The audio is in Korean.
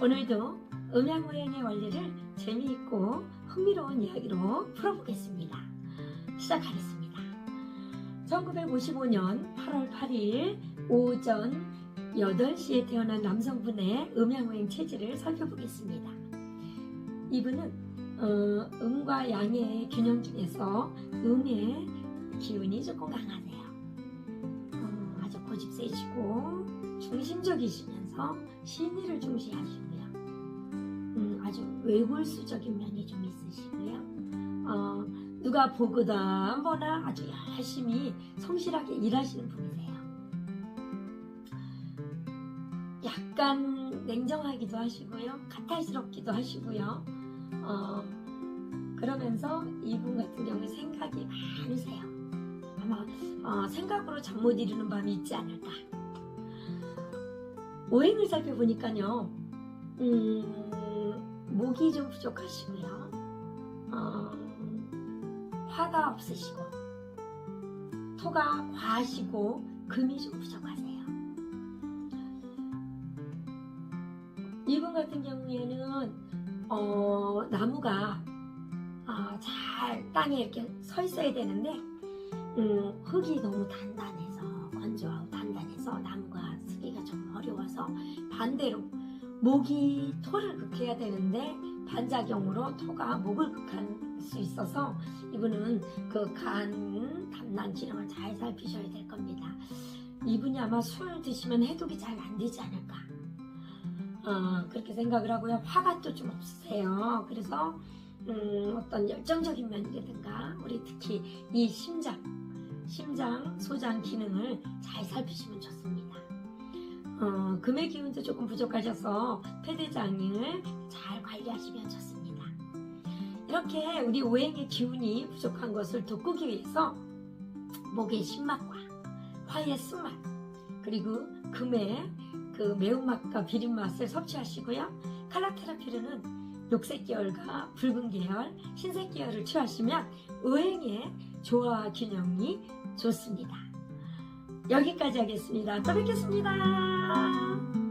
오늘도 음양 모양의 원리를 재미있고 흥미로운 이야기로 풀어보겠습니다. 시작하겠습니다. 1955년 8월 8일 오전 8시에 태어난 남성분의 음양 모양 체질을 살펴보겠습니다. 이분은 어, 음과 양의 균형 중에서 음의 기운이 조금 강하세요. 어, 아주 고집 세시고 중심적이시면 서 신의를 중시하시고요. 음, 아주 외골수적인 면이 좀 있으시고요. 어, 누가 보거나 뭐나 아주 열심히 성실하게 일하시는 분이세요. 약간 냉정하기도 하시고요. 까탈스럽기도 하시고요. 어, 그러면서 이분 같은 경우에 생각이 많으세요. 아마 어, 생각으로 잠 못 이루는 밤이 있지 않을까. 오행을 살펴보니까요, 음, 목이 좀 부족하시고요, 어, 화가 없으시고, 토가 과하시고, 금이 좀 부족하세요. 이분 같은 경우에는, 어, 나무가 아, 잘 땅에 이렇게 서 있어야 되는데, 음, 흙이 너무 단단해서, 건조하고 단단해서 나무가 좀 어려워서 반대로 목이 토를 극해야 되는데 반작용으로 토가 목을 극할 수 있어서 이분은 그 간 담낭 기능을 잘 살피셔야 될 겁니다. 이분이 아마 술 드시면 해독이 잘 안 되지 않을까. 어, 그렇게 생각을 하고요. 화가 또 좀 없으세요. 그래서 음, 어떤 열정적인 면이라든가 우리 특히 이 심장, 심장, 소장 기능을 잘 살피시면 좋습니다. 어, 금의 기운도 조금 부족하셔서 폐대장을 잘 관리하시면 좋습니다. 이렇게 우리 오행의 기운이 부족한 것을 돋구기 위해서 목의 신맛과 화의 쓴맛 그리고 금의 그 매운맛과 비린맛을 섭취하시고요. 칼라 테라피로는 녹색 계열과 붉은 계열, 흰색 계열을 취하시면 오행의 조화 균형이 좋습니다. 여기까지 하겠습니다. 또 뵙겠습니다.